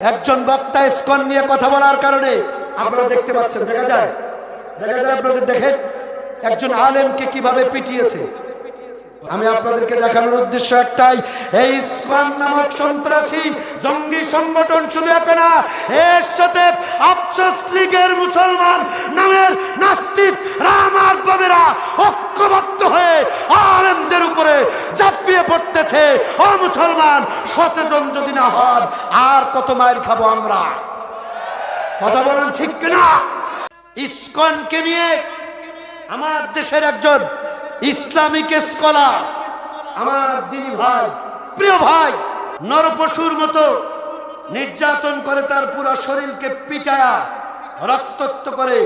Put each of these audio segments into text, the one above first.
একজন বক্তা স্কন নিয়ে কথা বলার কারণে আপনারা দেখতে পাচ্ছেন, দেখা যায় দেখা যায় আপনাদের দেখেন, একজন আলেমকে কীভাবে পিটিয়েছে। আমি আপনাদেরকে দেখানোর উদ্দেশ্য একটাই, এই ইসকন নামক সন্ত্রাসী, জঙ্গি সংগঠন শুধু একা না, এর সাথে আফসোস লীগের মুসলমান নামের নাস্তিক মুসলমান, সচেতন যদি না হন, আর কত মায়ের খাব আমরা? কথা বলেন ঠিক কিনা? ইসকনকে নিয়ে আমার দেশের একজন ইসলামিক স্কলার, আমার দিনী ভাই, প্রিয় ভাই, নরপশুর মতো নির্যাতন করে তার পুরো শরীরকে পিটায়া রক্তাক্ত করে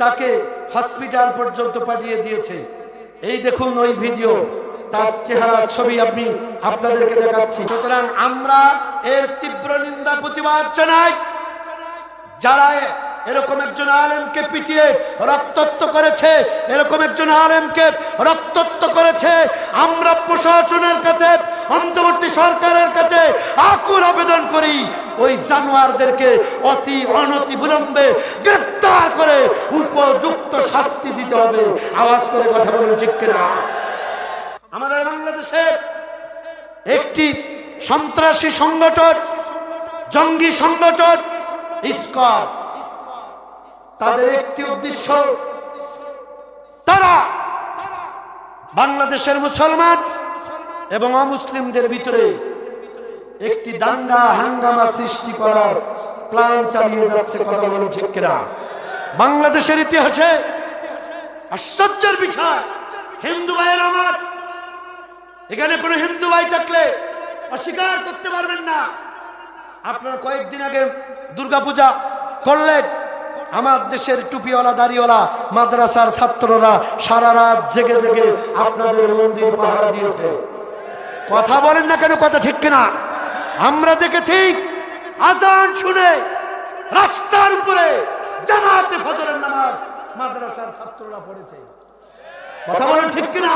তাকে হসপিটাল পর্যন্ত পাঠিয়ে দিয়েছে। এই দেখুন ওই ভিডিও। তার চেহারা ছবি আপনি আপনাদেরকে দেখাচ্ছি। সুতরাং আমরা এর তীব্র নিন্দা, প্রতিবাদ জানাই। যারা এরকম একজন আলেমকে পিটিয়ে রক্তাক্ত করেছে, এরকম একজন আলেমকে রক্তাক্ত করেছে, আমরা প্রশাসনের কাছে, অন্তর্বর্তী সরকারের কাছে আকুল আবেদন করি, ওই জানোয়ারদেরকে অতি অনতি বিলম্বে গ্রেফতার করে উপযুক্ত শাস্তি দিতে হবে। আওয়াজ করে কথা বলুন, ঠিক কিনা? আমাদের বাংলাদেশে একটি সন্ত্রাসী সংগঠন, জঙ্গি সংগঠন, ইস্কন। তাদের একটি উদ্দেশ্য, তারা বাংলাদেশের মুসলমান এবং অমুসলিমদের ভিতরে একটি দাঙ্গা, হাঙ্গামা সৃষ্টি করার প্ল্যান চালিয়ে যাচ্ছে কথা বলুন ঠিক কিনা? বাংলাদেশের ইতিহাসে আশ্চর্যের বিষয়, হিন্দু ভাইয়ের আমার এখানে কোনো হিন্দু ভাই থাকলে অস্বীকার করতে পারবেন না। আপনারা কয়েকদিন আগে দুর্গাপূজা করলেন। আমার দেশের টুপিওয়ালা, দাড়িওয়ালা, মাদ্রাসার ছাত্ররা সারা রাত জেগে জেগে আপনাদের মন্দির পাহারা দিয়েছে। কথা বলেন না কেন, কথা ঠিক কিনা? আমরা দেখেছি আজান শুনে রাস্তার উপরে জানাতে ফজরের নামাজ মাদ্রাসার ছাত্ররা পড়েছে। কথা বলেন ঠিক কিনা?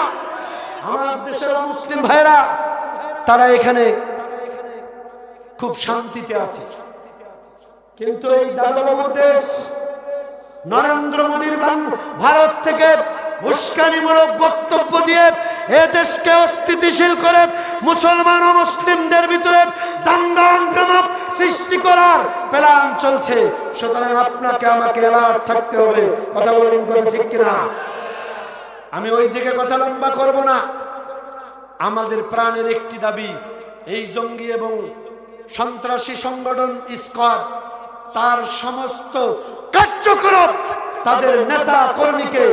আমার দেশের মুসলিম ভাইরা তারা এখানে খুব শান্তিতে আছে। কিন্তু এই দাদাবাবুর দেশ, নরেন্দ্র মোদীর ভারত থেকে উস্কানিমূলক বক্তব্য দিয়ে এ দেশকে অস্থিতিশীল করে মুসলমান ও মুসলিমদের ভিতরে সৃষ্টি করার প্ল্যান চলছে। সুতরাং আপনাকে আমাকে অ্যালার্ট থাকতে হবে। কথা বলুন কথা ঠিক কিনা? আমি ওই দিকে কথা লম্বা করব না। আমাদের প্রাণের একটি দাবি, এই জঙ্গি এবং সন্ত্রাসী সংগঠন ইস্কন তার সমস্ত কার্যক্রম তাদের নেতা কর্মীকে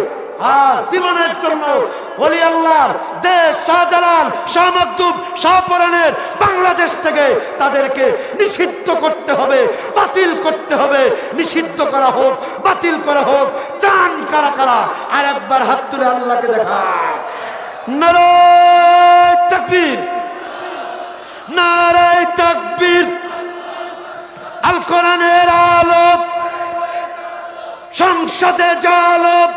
বাংলাদেশ থেকে তাদেরকে নিষিদ্ধ করতে হবে, বাতিল করতে হবে। নিষিদ্ধ করা হোক, বাতিল করা হোক চান কারা কারা? আর একবার হাত তুলে আল্লাহকে দেখা। নারায় সংসদে জলব